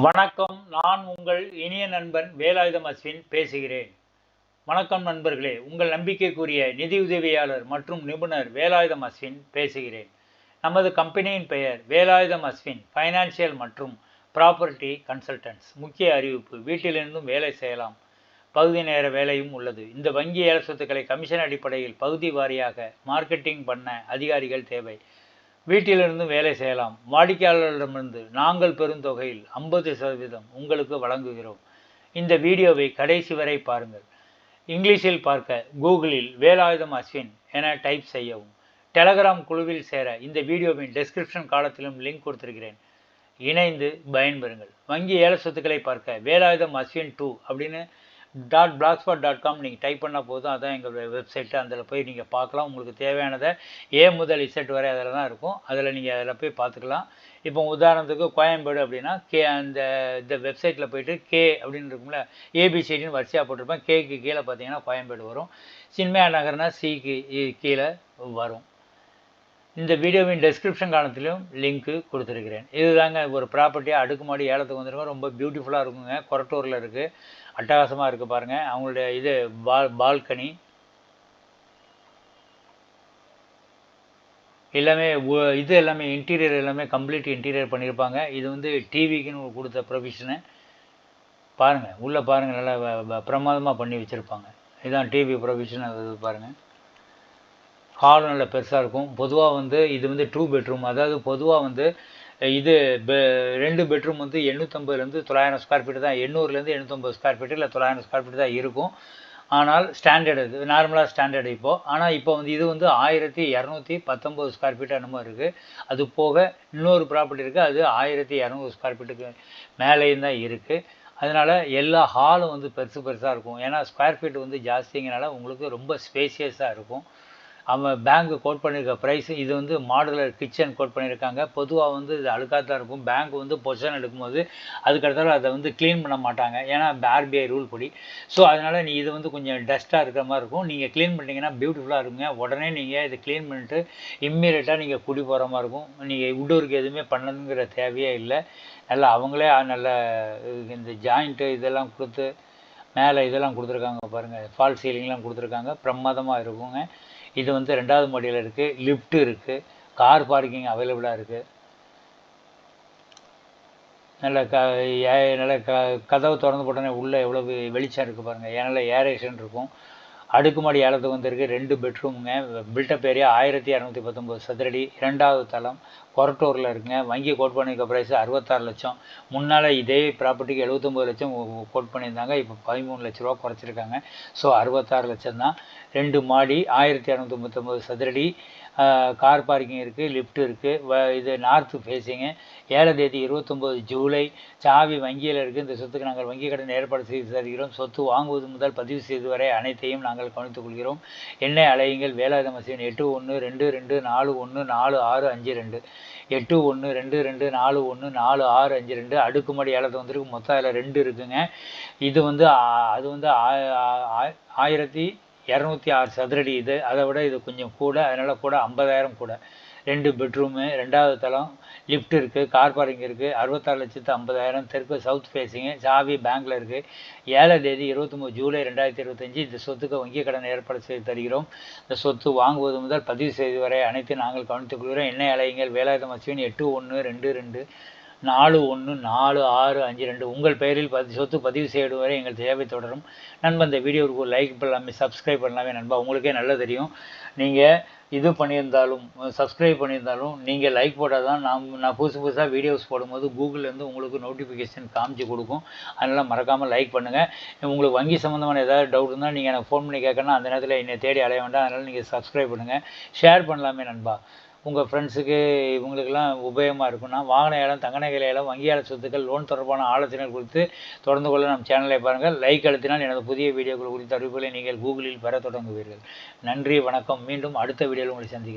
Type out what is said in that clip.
வணக்கம். நான் உங்கள் இனிய நண்பன் வேலாயுதம் அஸ்வின் பேசுகிறேன். வணக்கம் நண்பர்களே. உங்கள் நம்பிக்கைக்குரிய நிதியுதவியாளர் மற்றும் நிபுணர் வேலாயுதம் அஸ்வின் பேசுகிறேன். நமது கம்பெனியின் பெயர் வேலாயுதம் அஸ்வின் ஃபைனான்சியல் மற்றும் ப்ராப்பர்ட்டி கன்சல்டன்ஸ் முக்கிய அறிவிப்பு வீட்டிலிருந்தும் வேலை செய்யலாம். பகுதி நேர வேலையும் உள்ளது. இந்த வங்கி ஏல சொத்துக்களை கமிஷன் அடிப்படையில் பகுதி வாரியாக மார்க்கெட்டிங் பண்ண அதிகாரிகள் தேவை. வீட்டிலிருந்து வேலை செய்யலாம். வாடிக்கையாளர்களிடமிருந்து நாங்கள் பெருந்தொகையில் ஐம்பது சதவீதம் உங்களுக்கு வழங்குகிறோம். இந்த வீடியோவை கடைசி வரை பாருங்கள். இங்கிலீஷில் பார்க்க கூகுளில் வேலாயுதம் அஸ்வின் என டைப் செய்யவும். டெலகிராம் குழுவில் சேர இந்த வீடியோவின் டெஸ்கிரிப்ஷன் காலத்திலும் லிங்க் கொடுத்துருக்கிறேன். இணைந்து பயன்பெறுங்கள். வங்கி ஏல சொத்துக்களை பார்க்க வேலாயுதம் அஸ்வின் டூ அப்படின்னு டாட் பிளாக்ஸ்பாட் டாட் காம் நீங்கள் டைப் பண்ணால் போதும். அதான் எங்கள் வெப்சைட்டு அதில் போய் நீங்கள் பார்க்கலாம். உங்களுக்கு தேவையானதை ஏ முதல் இசட் வரை அதில் தான் இருக்கும். அதில் நீங்கள் அதில் போய் பார்த்துக்கலாம். இப்போ உதாரணத்துக்கு கோயம்பேடு அப்படின்னா கே அந்த இந்த வெப்சைட்டில் போயிட்டு கே அப்படின்னு இருக்கும்ல ஏபிசிடின்னு வரிசையாக போட்டிருப்பேன். கேக்கு கீழே பார்த்தீங்கன்னா கோயம்பேடு வரும். சின்மயா நகர்னா சிக்கு e கீழே வரும். இந்த வீடியோவின் டெஸ்கிரிப்ஷன் காலத்திலும் லிங்க்கு கொடுத்துருக்கிறேன். இதுதாங்க ஒரு ப்ராப்பர்ட்டியாக அடுக்குமாடி ஏலத்துக்கு வந்துருங்க. ரொம்ப பியூட்டிஃபுல்லாக இருக்குங்க. கொரட்டூரில் இருக்குது அட்டகாசமாக இருக்குது பாருங்கள் அவங்களுடைய இது பால் பால்கனி எல்லாமே இது எல்லாமே இன்டீரியர் எல்லாமே கம்ப்ளீட் இன்டீரியர் பண்ணியிருப்பாங்க இது வந்து டிவிக்குன்னு கொடுத்த ப்ரொவிஷனு பாருங்கள் உள்ளே பாருங்கள் நல்லா பிரமாதமாக பண்ணி வச்சுருப்பாங்க. இதுதான் டிவி ப்ரொவிஷன் அது பாருங்கள் ஹாலும் நல்ல பெருசாக இருக்கும். பொதுவாக வந்து இது வந்து டூ பெட்ரூம் அதாவது பொதுவாக வந்து இது பெ ரெண்டு பெட்ரூம் வந்து எண்ணூற்றம்பதுலேருந்து தொள்ளாயிரம் ஸ்கொயர் ஃபீட் தான். எண்ணூறுலேருந்து எண்ணூற்றம்பது ஸ்கொயர் ஃபீட் இல்லை தொள்ளாயிரம் ஸ்கொயர் ஃபீட் தான் இருக்கும். ஆனால் ஸ்டாண்டர்டு இது நார்மலாக ஸ்டாண்டர்டு இப்போது ஆனால் இப்போ வந்து இது வந்து ஆயிரத்தி இரநூத்தி பத்தொம்போது ஸ்கொயர் ஃபீட் என்னமோ இருக்குது அது போக இன்னொரு ப்ராப்பர்ட்டி இருக்குது அது ஆயிரத்தி இரநூறு ஸ்கொயர் ஃபீட்டுக்கு மேலேயும் தான் இருக்குது அதனால் எல்லா ஹாலும் வந்து பெருசு பெருசாக இருக்கும். ஏன்னா ஸ்கொயர் ஃபீட் வந்து ஜாஸ்திங்கிறனால உங்களுக்கு ரொம்ப ஸ்பேசியஸாக இருக்கும். அவன் பேங்க்கு கோட் பண்ணியிருக்க ப்ரைஸ் இது வந்து மாடுலர் கிச்சன் கோட் பண்ணியிருக்காங்க பொதுவாக வந்து இது அழுக்காக தான் இருக்கும். பேங்க் வந்து பொசிஷன் எடுக்கும்போது அதுக்கடுத்தால அதை வந்து க்ளீன் பண்ண மாட்டாங்க. ஏன்னா ஆர்பிஐ ரூல் படி. ஸோ அதனால் நீ இது வந்து கொஞ்சம் டஸ்ட்டாக இருக்கிற மாதிரி இருக்கும். நீங்கள் க்ளீன் பண்ணிட்டீங்கன்னா பியூட்டிஃபுல்லாக இருக்குங்க. உடனே நீங்கள் இதை க்ளீன் பண்ணிட்டு இம்மீடியட்டாக நீங்கள் குடி போகிற மாதிரி இருக்கும். நீங்கள் உள்ளூருக்கு எதுவுமே பண்ணணுங்கிற தேவையே இல்லை. நல்லா அவங்களே நல்ல இந்த ஜாயிண்ட்டு இதெல்லாம் கொடுத்து மேலே இதெல்லாம் கொடுத்துருக்காங்க பாருங்கள் ஃபால் சீலிங்லாம் கொடுத்துருக்காங்க. பிரமாதமாக இருக்குங்க. இது வந்து ரெண்டாவது மாடியில் இருக்குது லிஃப்ட் இருக்குது கார் பார்க்கிங் அவைலபிளாக இருக்குது நல்ல க நல்ல க கதவு திறந்து போட்டோன்னே உள்ளே எவ்வளோ வெளிச்சம் இருக்குது பாருங்கள் ஏன்னால ஏரேஷன் இருக்கும். அடுக்குமாடி ஏலத்துக்கு வந்திருக்கு. ரெண்டு பெட்ரூமுங்க. பில்டப் ஏரியா ஆயிரத்தி இரநூத்தி பத்தொம்போது சதுரடி. இரண்டாவது தளம் கொரட்டூரில் இருக்குங்க. வங்கி கோட் பண்ணியிருக்க ப்ரைஸ் அறுபத்தாறு லட்சம். முன்னால் இதே ப்ராப்பர்ட்டிக்கு எழுபத்தொம்போது லட்சம் கோட் பண்ணியிருந்தாங்க. இப்போ பதிமூணு லட்ச ரூபா குறைச்சிருக்காங்க. ஸோ அறுபத்தாறு லட்சம் தான் ரெண்டு மாடி ஆயிரத்தி இரநூத்தி முப்பத்தொம்போது சதுரடி. கார் பார்க்கிங் இருக்குது லிஃப்ட் இருக்குது இது நார்த்து ஃபேஸிங்கு ஏழாம் தேதி இருபத்தொம்போது ஜூலை சாவி வங்கியில் இருக்குது இந்த சொத்துக்கு நாங்கள் வங்கி கடன் ஏற்பாடு செய்து தருகிறோம். சொத்து வாங்குவது முதல் பதிவு செய்து வரை அனைத்தையும் நாங்கள் கவனித்துக் கொள்கிறோம். என்ன அலையுங்கள். வேலாயுத மசீன் எட்டு ஒன்று ரெண்டு ரெண்டு நாலு ஒன்று நாலு ஆறு அஞ்சு ரெண்டு. எட்டு ஒன்று ரெண்டு ரெண்டு நாலு ஒன்று நாலு ஆறு அஞ்சு ரெண்டு. அடுக்குமாடி ஏலத்தை வந்துருக்கு. மொத்தம் அதில் ரெண்டு இருக்குங்க. இது வந்து அது வந்து ஆயிரத்தி இரநூத்தி ஆறு சதுரடி இது. அதை விட இது கொஞ்சம் கூட. அதனால் கூட ஐம்பதாயிரம் கூட. ரெண்டு பெட்ரூமு ரெண்டாவது தளம் லிஃப்ட் இருக்குது கார் பார்க்கிங் இருக்குது அறுபத்தாறு லட்சத்து ஐம்பதாயிரம். தெற்கு சவுத் ஃபேஸிங்கு சாவி பேங்க்கில் இருக்குது ஏழாம் தேதி இருபத்தொம்போது ஜூலை ரெண்டாயிரத்தி இருபத்தஞ்சி இந்த சொத்துக்கு வங்கிக் கடன் ஏற்பாடு செய்து தருகிறோம். இந்த சொத்து வாங்குவது முதல் பதிவு செய்து வரை அனைத்து நாங்கள் கவனித்துக் கொள்கிறோம். என்ன அலையுங்கள் வேலாயுதம் அசுவின் எட்டு ஒன்று ரெண்டு ரெண்டு. நாலு ஒன்று நாலு ஆறு அஞ்சு ரெண்டு உங்கள் பெயரில் பதி சொத்து பதிவு செய்யும் வரை எங்கள் தேவை தொடரும். நண்பன் இந்த வீடியோவுக்கு லைக் பண்ணலாமே சப்ஸ்கிரைப் பண்ணலாமே நண்பா உங்களுக்கே நல்லா தெரியும். நீங்கள் இது பண்ணியிருந்தாலும் சப்ஸ்கிரைப் பண்ணியிருந்தாலும் நீங்கள் லைக் போட்டால் தான் நாம் நான் புதுசு புதுசாக வீடியோஸ் போடும்போது கூகுள்லேருந்து உங்களுக்கு நோட்டிஃபிகேஷன் காமிச்சு கொடுக்கும். அதனால் மறக்காமல் லைக் பண்ணுங்கள் உங்களுக்கு வங்கி சம்மந்தமான ஏதாவது டவுட் இருந்தால் நீங்கள் எனக்கு ஃபோன் பண்ணி கேட்கணும் அந்த நேரத்தில் என்னை தேடி அலைய வேண்டாம். அதனால் நீங்கள் சப்ஸ்கிரைப் பண்ணுங்கள் ஷேர் பண்ணலாமே நண்பா. உங்கள் ஃப்ரெண்ட்ஸுக்கு இவங்களுக்கெல்லாம் உபயோகமாக இருக்கும்னா வாகன ஏலம் தங்க நகை ஏலம் வங்கியாள சொத்துக்கள் லோன் தொடர்பான ஆலோசனைகள் குறித்து தொடர்ந்து கொள்ள நம் சேனலை பாருங்கள். லைக் அழுத்தினால் எனது புதிய வீடியோக்கள் குறித்த அறிவிப்புகளை நீங்கள் கூகுளில் பெற தொடங்குவீர்கள். நன்றி வணக்கம். மீண்டும் அடுத்த வீடியோவில் உங்களை சந்திக்கிறேன்.